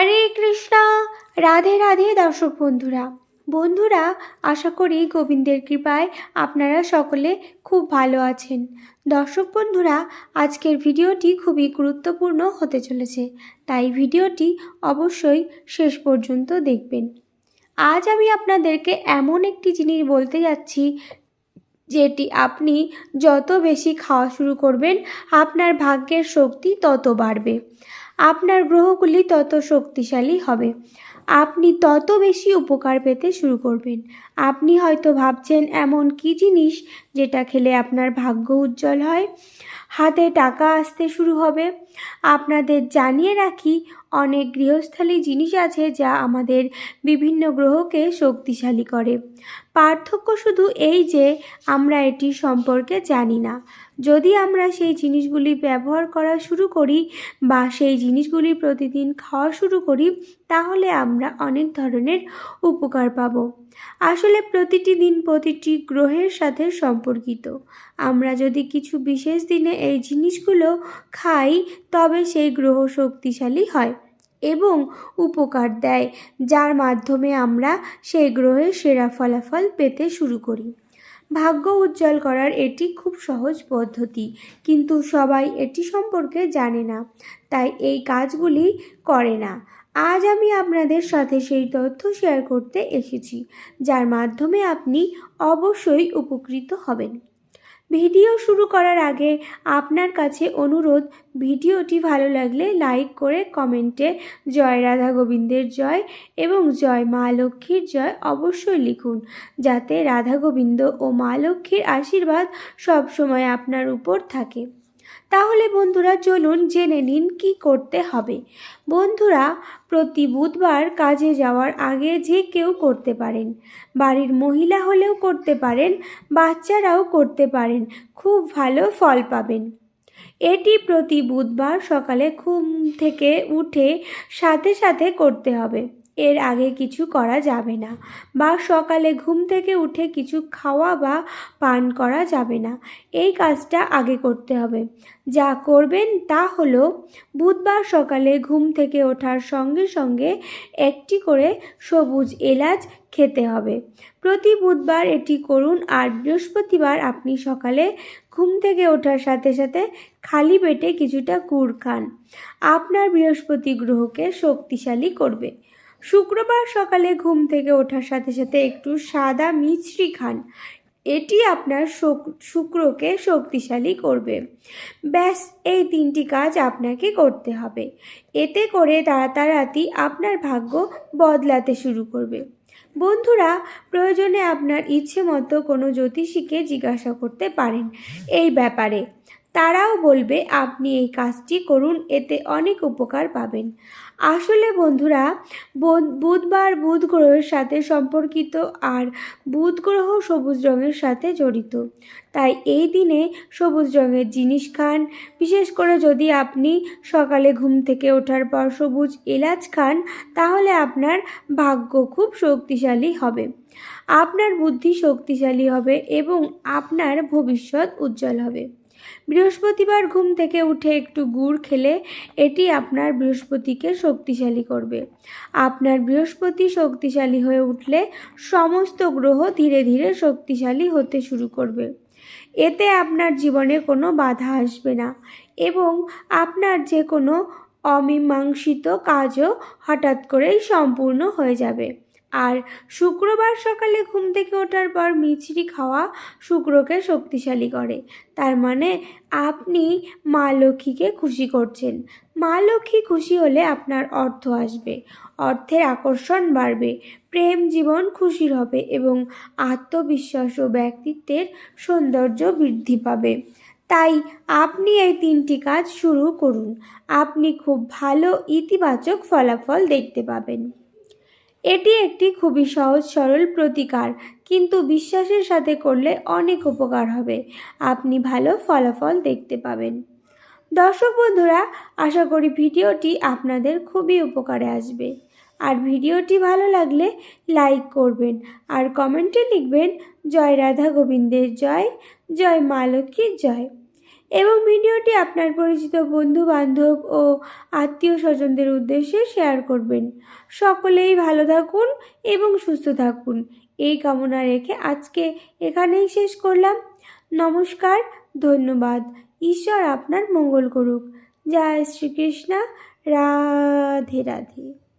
হরে কৃষ্ণা। রাধে রাধে দর্শক বন্ধুরা। বন্ধুরা, আশা করি গোবিন্দের কৃপায় আপনারা সকলে খুব ভালো আছেন। দর্শক বন্ধুরা, আজকের ভিডিওটি খুবই গুরুত্বপূর্ণ হতে চলেছে। তাই ভিডিওটি অবশ্যই শেষ পর্যন্ত দেখবেন। আজ আমি আপনাদেরকে এমন একটি জিনিস বলতে যাচ্ছি, যেটি আপনি যত বেশি খাওয়া শুরু করবেন, আপনার ভাগ্যের শক্তি তত বাড়বে। আপনার গ্রহগুলি তত শক্তিশালী হবে। আপনি তত বেশি উপকার পেতে শুরু করবেন। আপনি হয়তো ভাবছেন, এমন কী জিনিস যেটা খেলে আপনার ভাগ্য উজ্জ্বল হয়? হাতে টাকা আসতে শুরু হবে। আপনাদের জানিয়ে রাখি, অনেক গৃহস্থালী জিনিস আছে যা আমাদের বিভিন্ন গ্রহকে শক্তিশালী করে। পার্থক্য শুধু এই যে, আমরা এটি সম্পর্কে জানি না। যদি আমরা সেই জিনিসগুলি ব্যবহার করা শুরু করি বা সেই জিনিসগুলি প্রতিদিন খাওয়া শুরু করি, তাহলে আমরা অনেক ধরনের উপকার পাব। আসলে প্রতিটি দিন প্রতিটি গ্রহের সাথে সম্পর্কিত। আমরা যদি কিছু বিশেষ দিনে এই জিনিসগুলো খাই, তবে সেই গ্রহ শক্তিশালী হয় এবং উপকার দেয়, যার মাধ্যমে আমরা সেই গ্রহের সেরা ফলাফল পেতে শুরু করি। ভাগ্য উজ্জ্বল করার এটি খুব সহজ পদ্ধতি, কিন্তু সবাই এটি সম্পর্কে জানে না, তাই এই কাজগুলি করে না। আজ আমি আপনাদের সাথে সেই তথ্য শেয়ার করতে এসেছি, যার মাধ্যমে আপনি অবশ্যই উপকৃত হবেন। ভিডিও শুরু করার আগে আপনার কাছে অনুরোধ, ভিডিওটি ভালো লাগলে লাইক করে কমেন্টে জয় রাধা গোবিন্দের জয় এবং জয় মা লক্ষ্মীর জয় অবশ্যই লিখুন, যাতে রাধা গোবিন্দ ও মা লক্ষ্মীর আশীর্বাদ সবসময় আপনার উপর থাকে। তাহলে বন্ধুরা চলুন জেনে নিন কি করতে হবে। বন্ধুরা, প্রতি বুধবার কাজে যাওয়ার আগে যে কেউ করতে পারেন। বাড়ির মহিলা হলেও করতে পারেন, বাচ্চারাও করতে পারেন, খুব ভালো ফল পাবেন। এটি প্রতি বুধবার সকালে ঘুম থেকে উঠে সাথে সাথে করতে হবে। এর আগে কিছু করা যাবে না বা সকালে ঘুম থেকে উঠে কিছু খাওয়া বা পান করা যাবে না। এই কাজটা আগে করতে হবে। যা করবেন তা হলো বুধবার সকালে ঘুম থেকে ওঠার সঙ্গে সঙ্গে একটি করে সবুজ এলাচ খেতে হবে। প্রতি বুধবার এটি করুন আর বৃহস্পতিবার আপনি সকালে ঘুম থেকে ওঠার সাথে সাথে খালি পেটে কিছুটা গুড় খান। আপনার বৃহস্পতি গ্রহকে শক্তিশালী করবে। শুক্রবার সকালে ঘুম থেকে ওঠার সাথে সাথে একটু সাদা মিছরি খান। এটি আপনার শুক্রকে শক্তিশালী করবে। ব্যাস, এই তিনটি কাজ আপনাকে করতে হবে। এতে করে তাড়াতাড়ি আপনার ভাগ্য বদলাতে শুরু করবে। বন্ধুরা, প্রয়োজনে আপনার ইচ্ছে মতো কোনো জ্যোতিষীকে জিজ্ঞাসা করতে পারেন। এই ব্যাপারে তারাও বলবে, আপনি এই কাজটি করুন, এতে অনেক উপকার পাবেন। আসলে বন্ধুরা বুধবার বুধ গ্রহের সাথে সম্পর্কিত আর বুধ গ্রহ সবুজ রঙের সাথে জড়িত। তাই এই দিনে সবুজ রঙের জিনিস খান। বিশেষ করে যদি আপনি সকালে ঘুম থেকে ওঠার পর সবুজ এলাচ খান, তাহলে আপনার ভাগ্য খুব শক্তিশালী হবে। আপনার বুদ্ধি শক্তিশালী হবে এবং আপনার ভবিষ্যৎ উজ্জ্বল হবে। বৃহস্পতিবার ঘুম থেকে উঠে একটু গুড় খেলে এটি আপনার বৃহস্পতিকে শক্তিশালী করবে। আপনার বৃহস্পতি শক্তিশালী হয়ে উঠলে সমস্ত গ্রহ ধীরে ধীরে শক্তিশালী হতে শুরু করবে। এতে আপনার জীবনে কোনো বাধা আসবে না এবং আপনার যে কোনো অমীমাংসিত কাজও হঠাৎ করেই সম্পূর্ণ হয়ে যাবে। আর শুক্রবার সকালে ঘুম থেকে ওঠার পর মিছরি খাওয়া শুক্রকে শক্তিশালী করে। তার মানে আপনি মা লক্ষ্মীকে খুশি করছেন। মা লক্ষ্মী খুশি হলে আপনার অর্থ আসবে। অর্থের আকর্ষণ বাড়বে। প্রেম জীবন খুশির হবে এবং আত্মবিশ্বাস ও ব্যক্তিত্বের সৌন্দর্য বৃদ্ধি পাবে। তাই আপনি এই তিনটি কাজ শুরু করুন। আপনি খুব ভালো ইতিবাচক ফলাফল দেখতে পাবেন। এটি একটি খুবই সহজ, সরল প্রতিকার, কিন্তু বিশ্বাসের সাথে করলে অনেক উপকার হবে। আপনি ভালো ফলাফল দেখতে পাবেন। দর্শক বন্ধুরা, আশা করি ভিডিওটি আপনাদের খুবই উপকারে আসবে। আর ভিডিওটি ভালো লাগলে লাইক করবেন আর কমেন্টে লিখবেন, জয় রাধা গোবিন্দের জয় জয় মা লক্ষ্মীর জয়। এবং ভিডিওটি আপনার পরিচিত বন্ধু বান্ধব ও আত্মীয় স্বজনদের উদ্দেশ্যে শেয়ার করবেন। সকলেই ভালো থাকুন এবং সুস্থ থাকুন। এই কামনা রেখে আজকে এখানেই শেষ করলাম। নমস্কার, ধন্যবাদ। ঈশ্বর আপনার মঙ্গল করুক। জয় শ্রীকৃষ্ণ। রাধে রাধে।